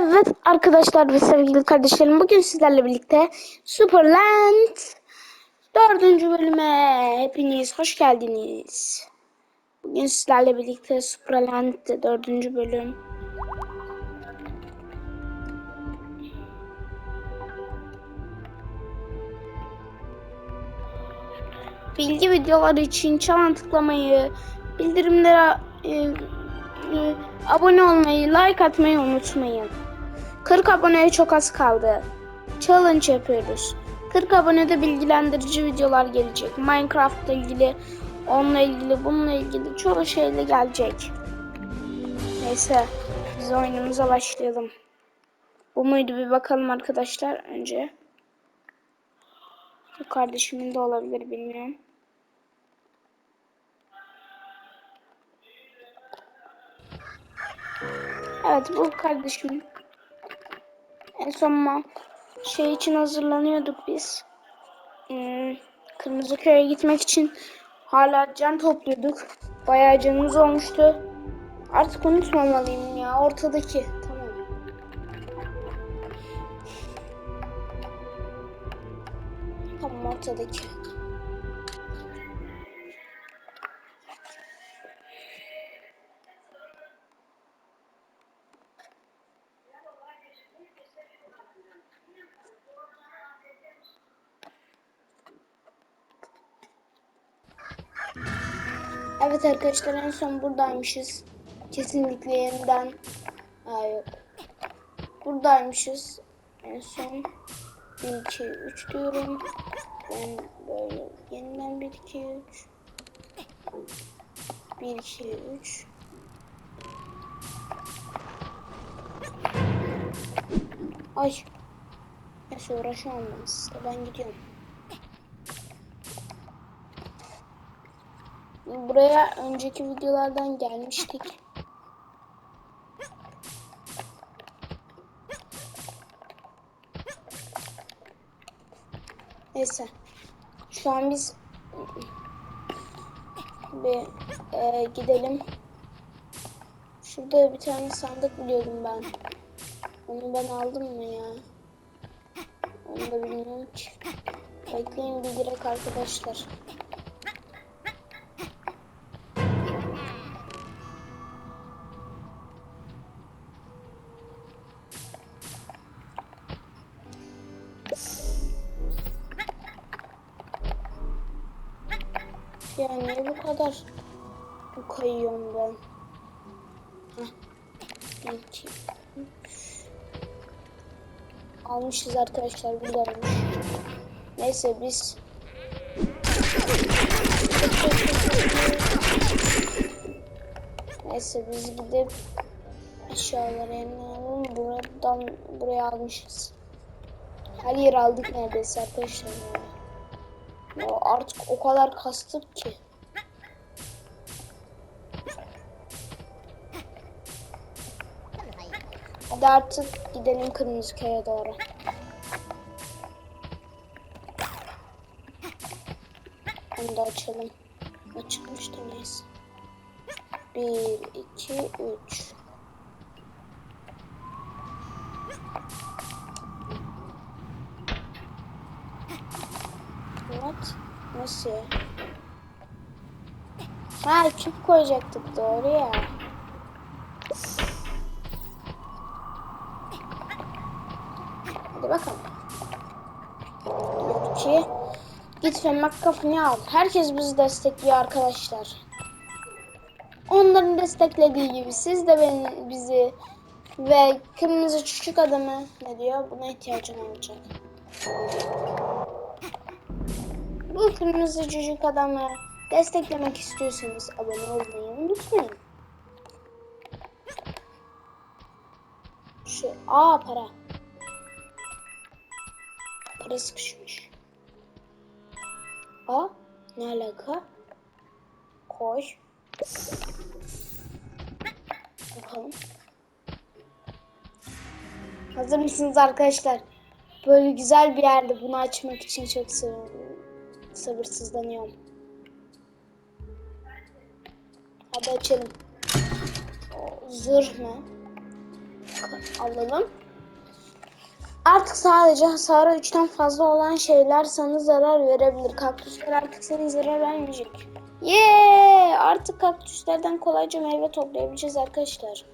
Evet arkadaşlar ve sevgili kardeşlerim bugün sizlerle birlikte Superland dördüncü bölüme hepiniz hoş geldiniz. Bugün sizlerle birlikte Superland dördüncü bölüm. Bilgi videoları için çan tıklamayı, bildirimlere e, e, abone olmayı, like atmayı unutmayın. 40 aboneye çok az kaldı. Challenge yapıyoruz. 40 abonede bilgilendirici videolar gelecek. Minecraft'la ilgili, onunla ilgili, bununla ilgili çoğu şeyle gelecek. Neyse, biz oyunumuza başlayalım. Bu muydu bir bakalım arkadaşlar önce. Bu kardeşimin de olabilir bilmiyorum. Evet bu kardeşim. En son şey için hazırlanıyorduk biz. Hmm, Kırmızı köye gitmek için hala can topluyorduk. Bayağı canımız olmuştu. Artık unutmamalıyım ya ortadaki. Tamam. Tamam ortadaki. Evet arkadaşlar en son buradaymışız. Kesinlikle yeniden. Aa yok. Buradaymışız. En son 1 2 3 diyorum. Ben böyle yeniden 1 2 3 1 2 3 Ay. Neyse uğraşamam ben sizle. Ben gidiyorum. Buraya önceki videolardan gelmiştik. Neyse. Şu an biz bir e, gidelim. Şurada bir tane sandık biliyordum ben. Onu ben aldım mı ya? Onu da bilmiyorum ki. Bekleyin bir girek arkadaşlar. Almışız arkadaşlar güzelmiş. Neyse biz Neyse biz gidip eşyaları alalım. Buradan buraya almışız. Her yeri aldık neredeyse arkadaşlar. Ya artık o kadar kastık ki. Hadi artık gidelim kırmızı köye doğru. Onu da açalım. Açıkmıştı neyse. Bir, iki, üç. What? Nasıl? Ha küp koyacaktık doğru ya. Ve McCaffrey'i al. Herkes bizi destekliyor arkadaşlar. Onların desteklediği gibi siz de beni, bizi ve kırmızı çocuk adamı ne diyor? Buna ihtiyacın olacak. Bu kırmızı çocuk adamı desteklemek istiyorsanız abone olmayı unutmayın. Şu aa para. Para sıkışmış. Aa ne alaka? Koş. Bakalım. Hazır mısınız arkadaşlar? Böyle güzel bir yerde bunu açmak için çok sabırsızlanıyorum. Hadi açalım. Zırh mı? alalım. Artık sadece hasarı 3'ten fazla olan şeyler sana zarar verebilir. Kaktüsler artık sana zarar vermeyecek. Yeee! Artık kaktüslerden kolayca meyve toplayabileceğiz arkadaşlar.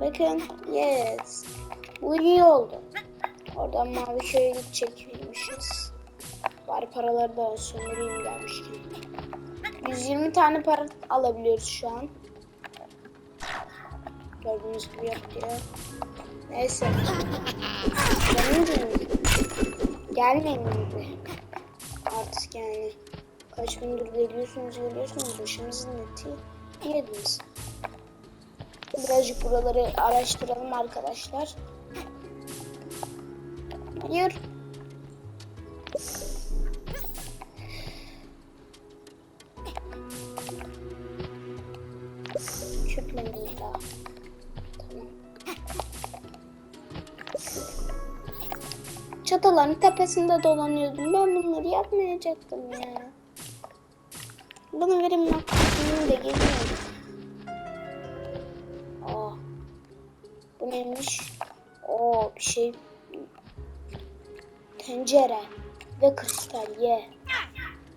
Bakın. Yes. Bu iyi oldu. Oradan mavi köye gidecekmişiz. Bari paraları da sömüreyim gelmişken. 120 tane para alabiliyoruz şu an. Gördüğünüz gibi yok diyor. Neyse. Benim de Gelmeyin gibi. Artık yani. Kaç gündür geliyorsunuz geliyorsunuz. Başımızın eti yediniz. Birazcık buraları araştıralım arkadaşlar. Hayır. Çöplemeyi daha. Tamam. Çatıların tepesinde dolanıyordum. Ben bunları yapmayacaktım ya. Bana verin makarnayı da geliyorum. Aa. Bu neymiş? Oo bir şey. Tencere ve kristal ye.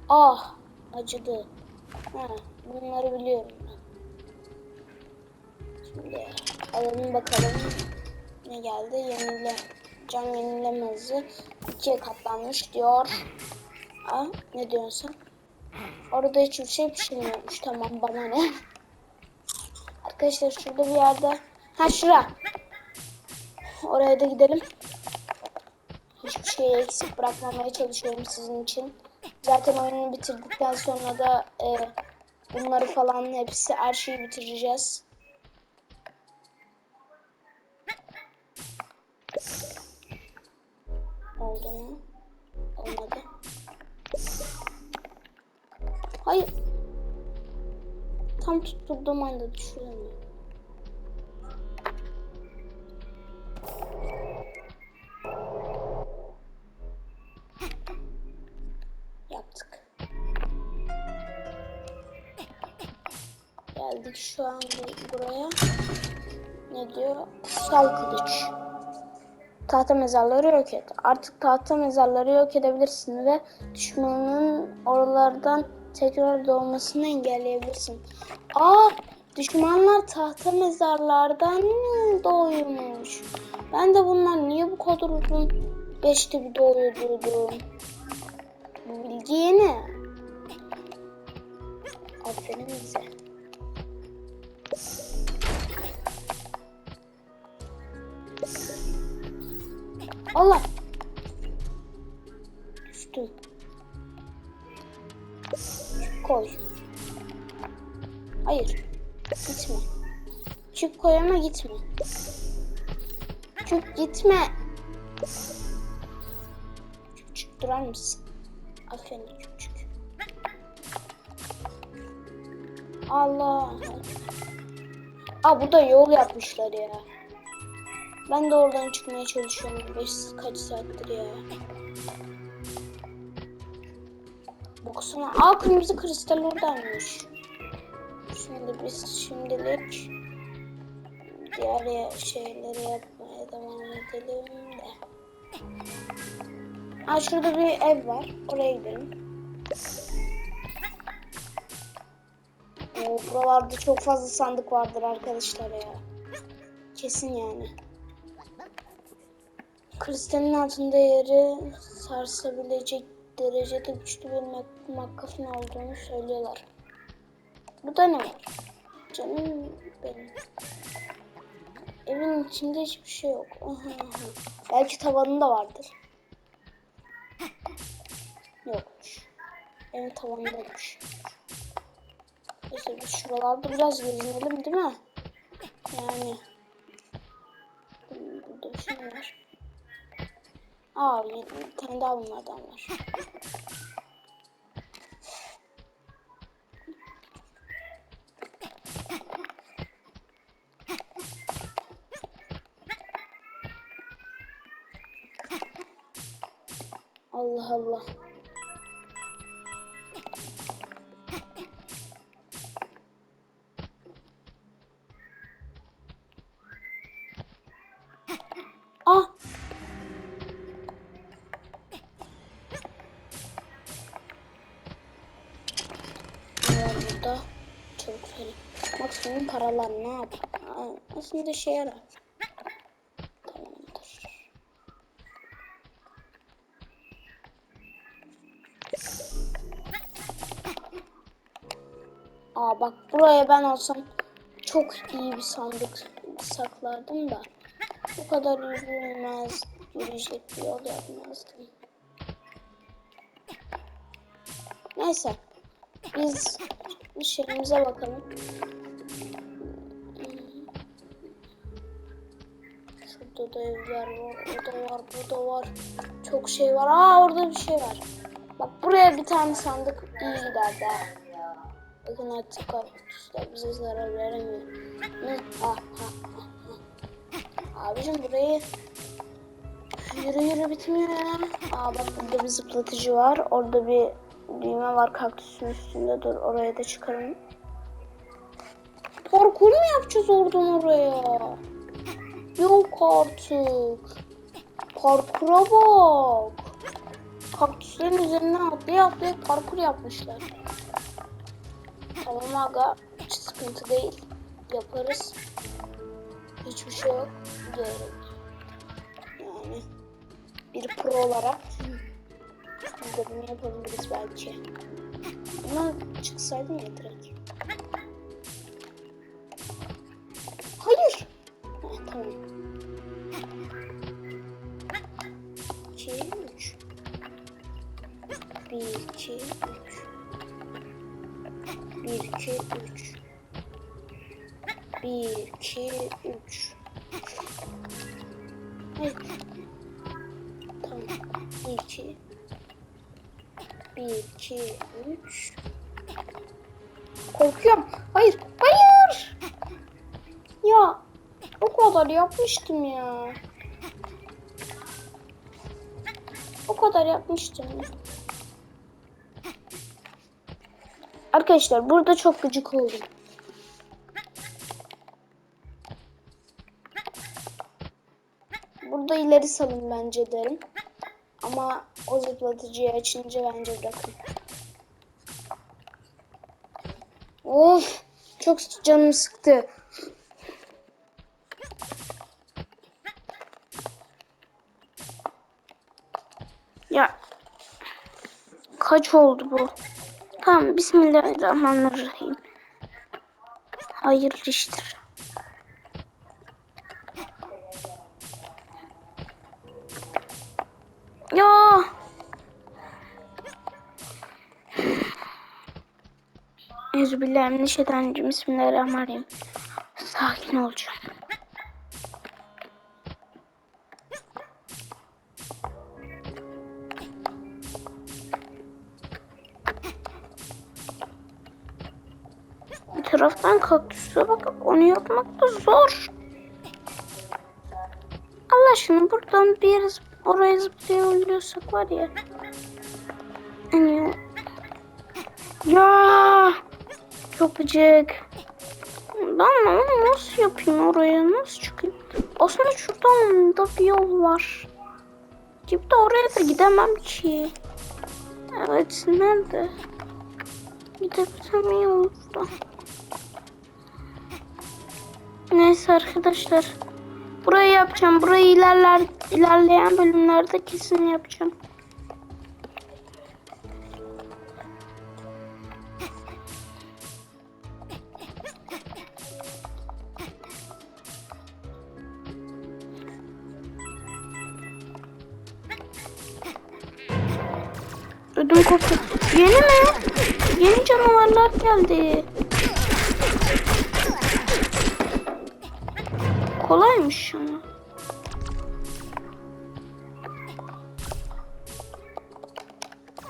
Ah acıdı. Ha, bunları biliyorum. Şimdi alalım bakalım ne geldi. Yenile, can yenileme hızı ikiye katlanmış diyor. Aa, ne diyorsun? Orada hiçbir şey pişirmiyormuş. Tamam bana ne? Arkadaşlar şurada bir yerde. Ha şura. Oraya da gidelim. Hiçbir şeyi eksik bırakmamaya çalışıyorum sizin için. Zaten oyunu bitirdikten sonra da e, bunları falan hepsi her şeyi bitireceğiz. Tam tutturduğum anda. Yaptık. Geldik şu an bu- buraya. Ne diyor? Kutsal kılıç. Tahta mezarları yok et. Artık tahta mezarları yok edebilirsin ve düşmanın oralardan tekrar doğmasını engelleyebilirsin. Aa, düşmanlar tahta mezarlardan mı doğuyormuş? Ben de bunlar niye bu kadar uzun geçti bir doğuyor diyordum. Bu bilgi yeni. Aferin bize. Allah. Düştüm. Koy. Hayır. Gitme. Çık koy ama gitme. Çık gitme. Çık, çık durar mısın? Aferin küçük. Allah. Aa burada yol yapmışlar ya. Ben de oradan çıkmaya çalışıyorum. Beş kaç saattir ya. Bu kısmına... Aa kırmızı kristal oradaymış. Şimdi biz şimdilik diğer şeyleri yapmaya devam edelim de. Aa şurada bir ev var. Oraya gidelim. Oo, buralarda çok fazla sandık vardır arkadaşlar ya. Kesin yani. Kristalin altında yeri sarsabilecek derecede güçlü bir mak makkafın olduğunu söylüyorlar. Burada ne var? Canım benim. Evin içinde hiçbir şey yok. Belki tavanında vardır. Yokmuş. Evin tavanındaymış. Neyse biz şuralarda biraz gezinelim değil mi? Yani. Burada bir şey var. Aa bir tane daha bunlardan var. Allah Allah. Aa, Aslında şey yarar. Tamamdır. Aa bak buraya ben olsam çok iyi bir sandık saklardım da bu kadar yürünmez, yürüyecek bir yol yapmazdım. Neyse biz şeyimize bakalım. Şurada da evler var, orada var, burada var. Çok şey var. Aa orada bir şey var. Bak buraya bir tane sandık iyi giderdi ha. Bakın artık kaktüsler bize zarar veremiyor. Hı, ah, ah, ah. Abicim burayı yürü yürü bitmiyor ya. Aa bak burada bir zıplatıcı var. Orada bir düğme var kaktüsün üstünde. Dur oraya da çıkarım. Parkur mu yapacağız oradan oraya? Yok artık. Parkura bak. Kaktüslerin üzerinden atlaya atlaya parkur yapmışlar. Tamam aga. Hiç sıkıntı değil. Yaparız. Hiçbir şey yok. Diyorum. Yani bir pro olarak bunu yapabiliriz belki. Ama çıksaydım ya direkt. Hayır. Tamam. 2, 3. 1, 2, 3. 1, 2, 3. 1, 2, 3. Evet. Tamam. 1, 2. 1, 2, 3. Korkuyorum. Hayır. Hayır. Kadar yapmıştım ya. O kadar yapmıştım ya. Arkadaşlar burada çok gıcık oldum. Burada ileri salın bence derim. Ama o zıplatıcıyı açınca bence bırakın. Of! Çok canım sıktı. Ya kaç oldu bu? Tamam Bismillahirrahmanirrahim. Hayırlı iştir. Ya. Euzubillahimineşşeytanirracim. Bismillahirrahmanirrahim. Sakin olacağım. Taraftan kaktüse bakıp onu yapmak da zor. Allah aşkına buradan bir yere oraya zıplayabiliyorsak var ya. Hani ya gıcık. Ben onu nasıl yapayım oraya nasıl çıkayım? Aslında şuradan da bir yol var. Gibi de oraya da gidemem ki. Evet nerede? Gidebilsem iyi olurdu. Neyse arkadaşlar. Burayı yapacağım. Burayı ilerler, ilerleyen bölümlerde kesin yapacağım. Ödüm koptu. Yeni mi? Yeni canavarlar geldi. Kolaymış ama.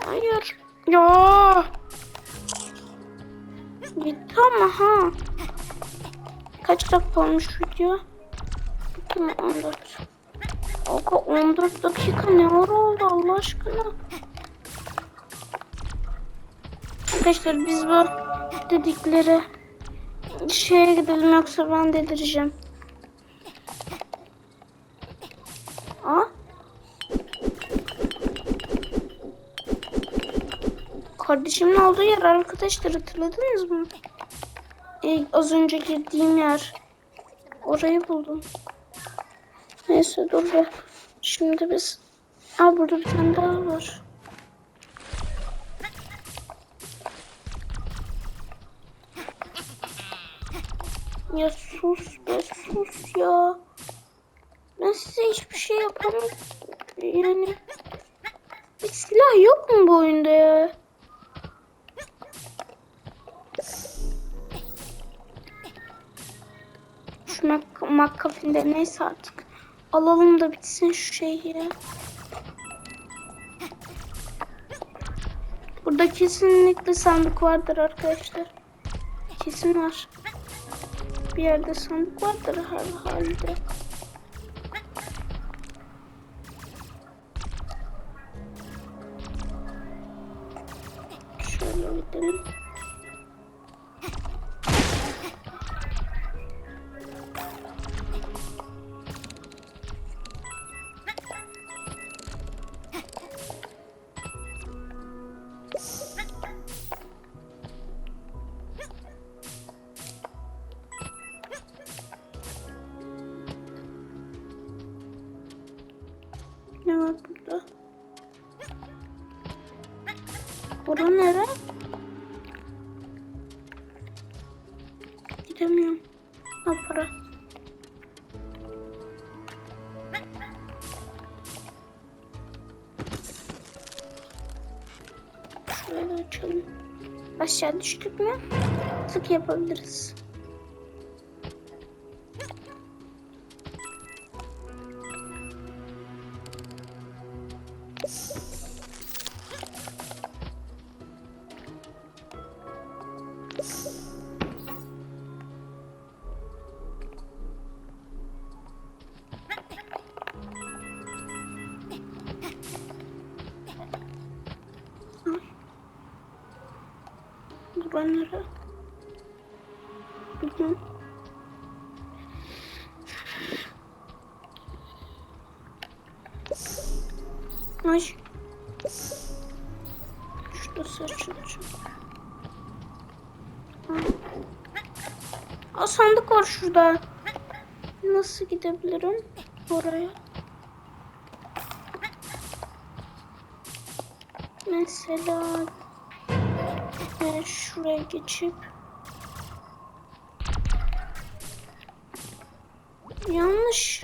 Hayır. Ya. Gitti ama ha. Kaç dakika olmuş video? Bakayım 14. Oka 14 dakika ne var oldu Allah aşkına? Arkadaşlar biz bu dedikleri şeye gidelim yoksa ben delireceğim. Kardeşimin olduğu yer arkadaşlar hatırladınız mı? e, az önce girdiğim yer. Orayı buldum. Neyse dur be. Şimdi biz... Aa burada bir tane daha var. Ya sus be sus ya. Ben size hiçbir şey yapamam. Yani... Bir silah yok mu bu oyunda ya? Mak McCuffin'de neyse artık. Alalım da bitsin şu şeyi. Burada kesinlikle sandık vardır arkadaşlar. Kesin var. Bir yerde sandık vardır her halde. Şöyle gidelim. Bura nere? Gidemiyorum. Ha para. Şöyle açalım. Aşağı düştük mü? Tık yapabiliriz. Nere? Bilmiyorum. Ay. Açılacak. Ha. Aa, sandık var şurada. Nasıl gidebilirim oraya? Mesela ben şuraya geçip yanlış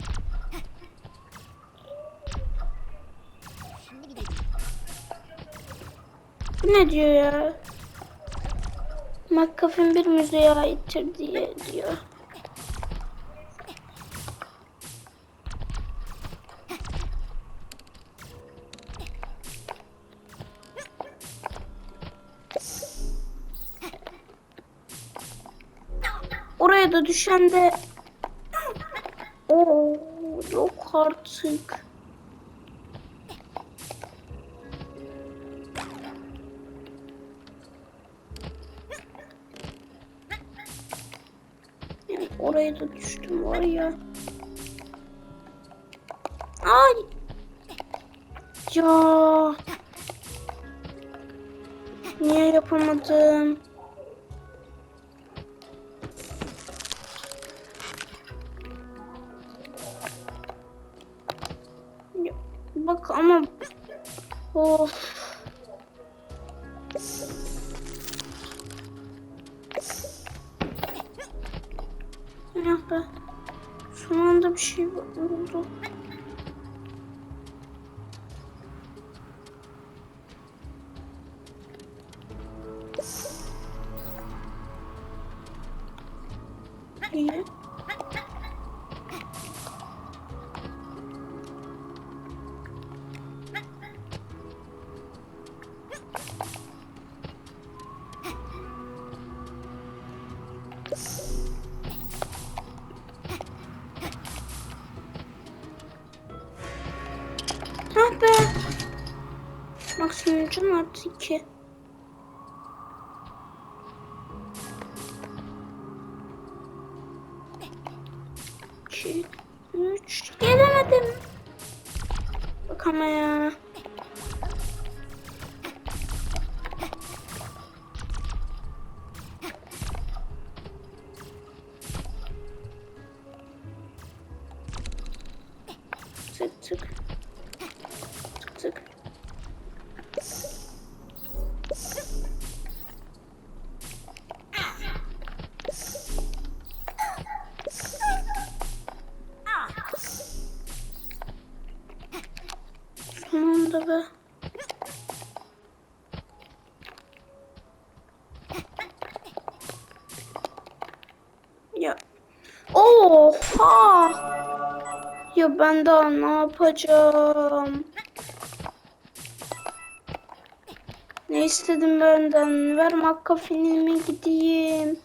Bu ne diyor ya? McCuffin bir müzeye aittir diye diyor. Düşen de Oo, yok artık. Oraya da düştüm var ya. Ay. Ya. Niye yapamadım? Bak ama of. Ya be. Son anda bir şey oldu. Sonucum artı 2. Sonunda be. Ya. Oha! Ya ben daha ne yapacağım? Ne istedim benden? Ver makka filmi gideyim.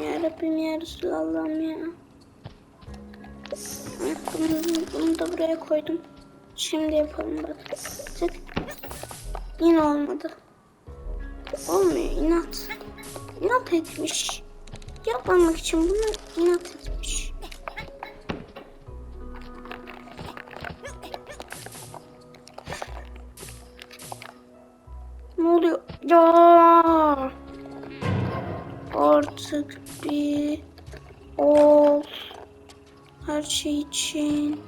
Allah'ım yarabbim ya Resulallah'ım ya. Bunu, da buraya koydum. Şimdi yapalım bak. Yine olmadı. Olmuyor inat. İnat etmiş. Yapmamak için bunu inat etmiş. Ne oluyor? Ya. Artık bir ol. Her şey için.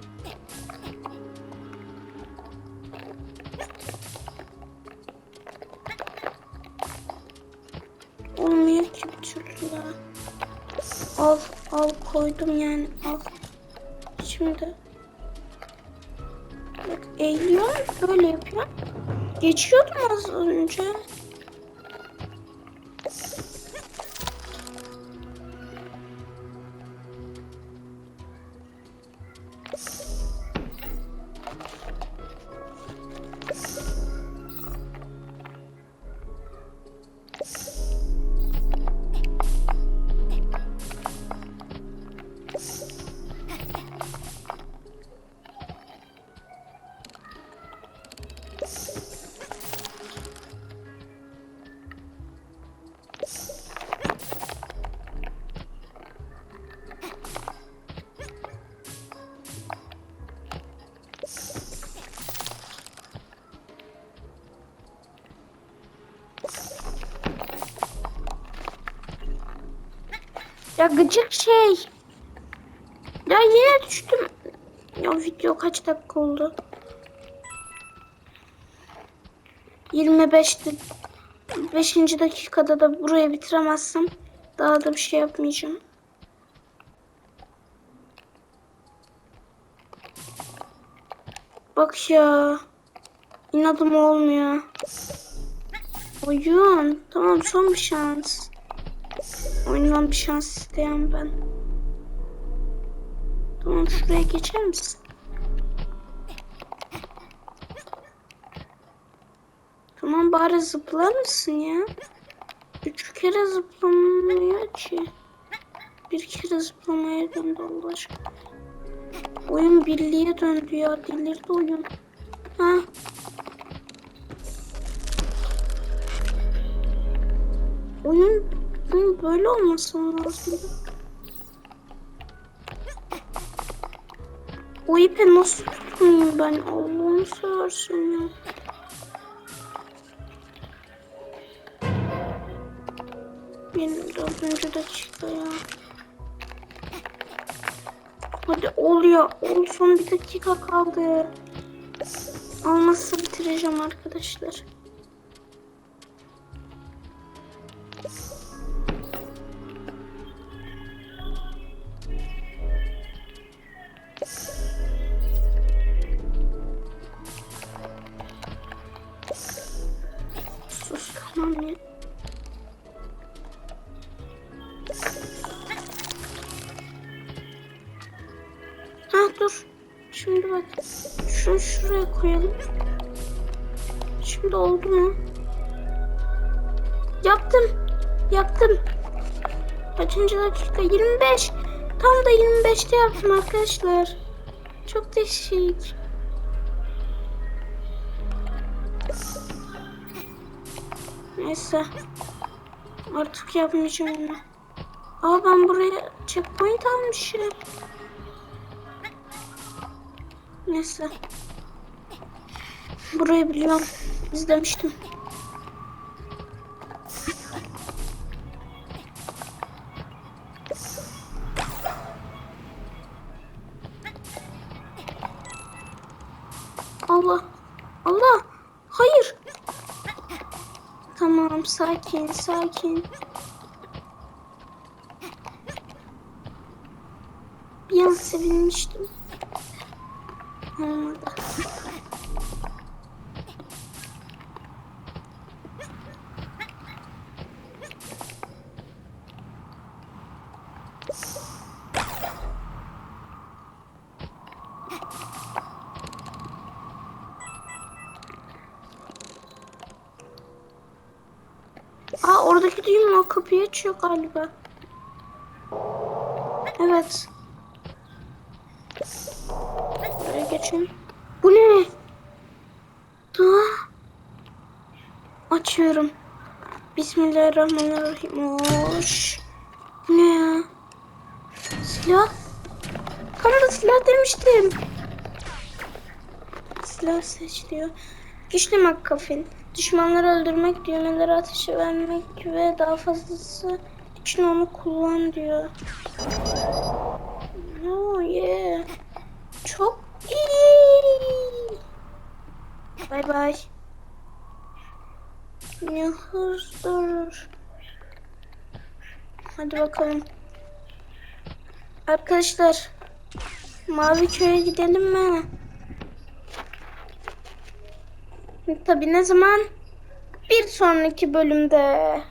Olmuyor ki bir türlü. ya. Al, al koydum yani al. Şimdi bak eğiliyor böyle yapıyor. Geçiyordum az önce. Ya gıcık şey. Ya yine düştüm. Ya video kaç dakika oldu? 25 5. dakikada da burayı bitiremezsem daha da bir şey yapmayacağım. Bak ya. İnadım olmuyor. Oyun. Tamam son bir şans. Oyundan bir şans isteyen ben. Tamam şuraya geçer misin? Tamam bari zıplar mısın ya? Üç kere zıplamıyor ki. Bir kere zıplamaya döndü Allah aşkına. Oyun birliğe döndü ya. Delirdi oyun. Ha? Oyun bunun böyle olması lazım. O ipe nasıl tutayım ben? Allah'ını seversen ya. Benim dördüncü dakika ya. Hadi ol ya. Ol son bir dakika kaldı. Almazsa bitireceğim arkadaşlar. Ya. Ha dur. Şimdi bak. Şunu şuraya koyalım. Şimdi oldu mu? Yaptım. Yaptım. Kaçıncı dakika? 25. Tam da 25'te yaptım arkadaşlar. Çok değişik. Neyse. Artık yapmayacağım onu. Aa ben buraya checkpoint almışım. Neyse. Burayı biliyorum. İzlemiştim. Sakin sakin. Bir an sevinmiştim. Olmadı. Aa oradaki düğüm açıyor galiba. Evet. Buraya geçelim. Bu ne? Dua. Açıyorum. Bismillahirrahmanirrahim. Hoş. Bu ne ya? Silah. Kamera silah demiştim. Silah seçiliyor. Güçlü McCuffin. Düşmanları öldürmek, düğmeleri ateşe vermek ve daha fazlası için onu kullan diyor. Oh yeah. Çok iyi. Bay bay. Ne hızdır. Hadi bakalım. Arkadaşlar. Mavi köye gidelim mi? Tabii ne zaman? Bir sonraki bölümde.